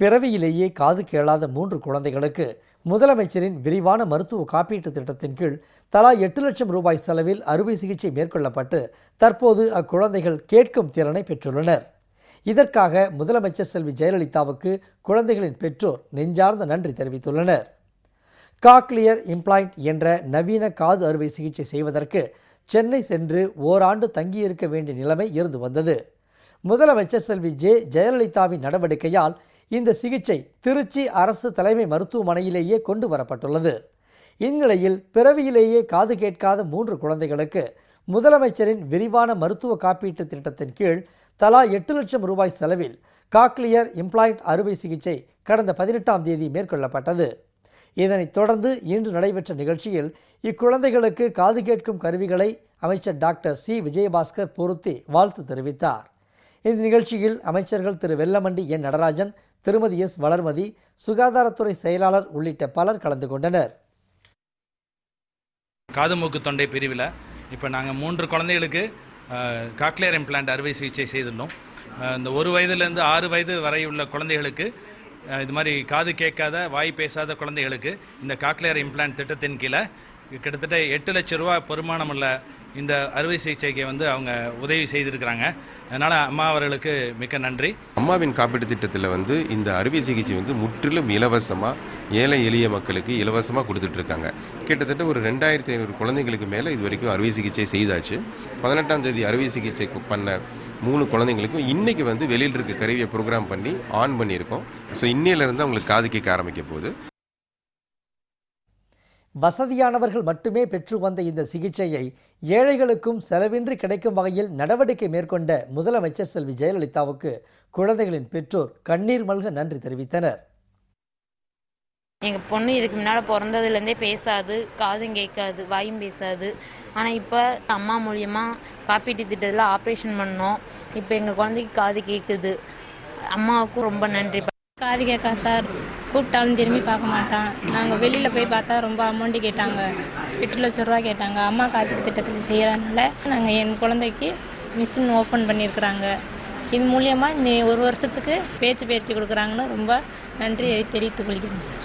பிறவியிலேயே காது கேளாத மூன்று குழந்தைகளுக்கு முதலமைச்சரின் விரிவான மருத்துவ காப்பீட்டு திட்டத்தின் கீழ் தலா எட்டு லட்சம் ரூபாய் செலவில் அறுவை சிகிச்சை மேற்கொள்ளப்பட்டு தற்போது அக்குழந்தைகள் கேட்கும் திறனை பெற்றுள்ளனர். இதற்காக முதலமைச்சர் செல்வி ஜெயலலிதாவுக்கு குழந்தைகளின் பெற்றோர் நெஞ்சார்ந்த நன்றி தெரிவித்துள்ளனர். காக்லியர் இம்ப்ளாயிண்ட் என்ற நவீன காது அறுவை சிகிச்சை செய்வதற்கு சென்னை சென்று ஓராண்டு தங்கியிருக்க வேண்டிய நிலைமை இருந்து வந்தது. முதலமைச்சர் செல்வி ஜே ஜெயலலிதாவின் நடவடிக்கையால் இந்த சிகிச்சை திருச்சி அரசு தலைமை மருத்துவமனையிலேயே கொண்டு வரப்பட்டுள்ளது. இந்நிலையில் பிறவியிலேயே காது கேட்காத மூன்று குழந்தைகளுக்கு முதலமைச்சரின் விரிவான மருத்துவ காப்பீட்டு திட்டத்தின் கீழ் தலா எட்டு லட்சம் ரூபாய் செலவில் காக்லியர் இம்ப்ளாய்ட் அறுவை சிகிச்சை கடந்த பதினெட்டாம் தேதி மேற்கொள்ளப்பட்டது. இதனைத் தொடர்ந்து இன்று நடைபெற்ற நிகழ்ச்சியில் இக்குழந்தைகளுக்கு காது கேட்கும் கருவிகளை அமைச்சர் டாக்டர் சி. விஜயபாஸ்கர் பொருத்தி வாழ்த்து தெரிவித்தார். இந்நிகழ்ச்சியில் அமைச்சர்கள் திரு வெல்லமண்டி என் நடராஜன் திருமதி எஸ் வளர்மதி சுகாதாரத்துறை செயலாளர் உள்ளிட்ட பலர் கலந்து கொண்டனர். காது மூக்கு தொண்டை பிரிவில் இப்போ நாங்கள் மூன்று குழந்தைகளுக்கு காக்லியர் இம்ப்ளான்ட் அறுவை சிகிச்சை செய்துள்ளோம். இந்த ஒரு வயதுலேருந்து ஆறு வயது வரை உள்ள குழந்தைகளுக்கு இது மாதிரி காது கேட்காத வாய் பேசாத குழந்தைகளுக்கு இந்த காக்லியர் இம்ப்ளான்ட் திட்டத்தின் கீழே கிட்டத்தட்ட எட்டு லட்ச ரூபா பெருமானமுள்ள இந்த அறுவை சிகிச்சைக்கு வந்து அவங்க உதவி செய்திருக்கிறாங்க. அதனால் அம்மா அவர்களுக்கு மிக்க நன்றி. அம்மாவின் காப்பீட்டு திட்டத்தில் வந்து இந்த அறுவை சிகிச்சை வந்து முற்றிலும் இலவசமாக ஏழை எளிய மக்களுக்கு இலவசமாக கொடுத்துட்ருக்காங்க. கிட்டத்தட்ட ஒரு ரெண்டாயிரத்தி ஐநூறு குழந்தைங்களுக்கு மேலே இது வரைக்கும் அறுவை சிகிச்சை செய்தாச்சு. பதினெட்டாம் தேதி அறுவை சிகிச்சை பண்ண மூணு குழந்தைங்களுக்கும் இன்னைக்கு வந்து வெளியில் இருக்க கருவியை ப்ரோக்ராம் பண்ணி ஆன் பண்ணியிருக்கோம். ஸோ இன்னையிலேருந்து அவங்களுக்கு காது கேட்க ஆரம்பிக்க போகுது. வசதியானவர்கள் மட்டுமே பெற்று வந்த இந்த சிகிச்சையை ஏழைகளுக்கும் செலவின்றி கிடைக்கும் வகையில் நடவடிக்கை மேற்கொண்ட முதலமைச்சர் செல்வி ஜெயலலிதாவுக்கு குழந்தைகளின் பெற்றோர் கண்ணீர் மல்க நன்றி தெரிவித்தனர். எங்கள் பொண்ணு இதுக்கு முன்னால் பிறந்ததுலேருந்தே பேசாது காதும் கேட்காது வாயும் பேசாது. ஆனால் இப்போ அம்மா மூலியமாக காப்பீட்டு திட்டத்தில் ஆப்ரேஷன் பண்ணோம். இப்போ எங்கள் குழந்தைக்கு காது கேட்குது. அம்மாவுக்கும் ரொம்ப நன்றி. காது கேட்கா சார் கூப்பிட்டாலும் திரும்பி பார்க்க மாட்டான். நாங்கள் வெளியில் போய் பார்த்தா ரொம்ப அமௌண்ட்டு கேட்டாங்க. எட்டு லட்ச ரூபா கேட்டாங்க. அம்மா காப்பீடு திட்டத்தில் செய்கிறதுனால நாங்கள் என் குழந்தைக்கு மிஷின் ஓப்பன் பண்ணியிருக்கிறாங்க இது மூலியமாக நீ ஒரு வருஷத்துக்கு பேச்சு பயிற்சி கொடுக்குறாங்கன்னு ரொம்ப நன்றி தெரிவித்துக் கொள்கிறேன் சார்.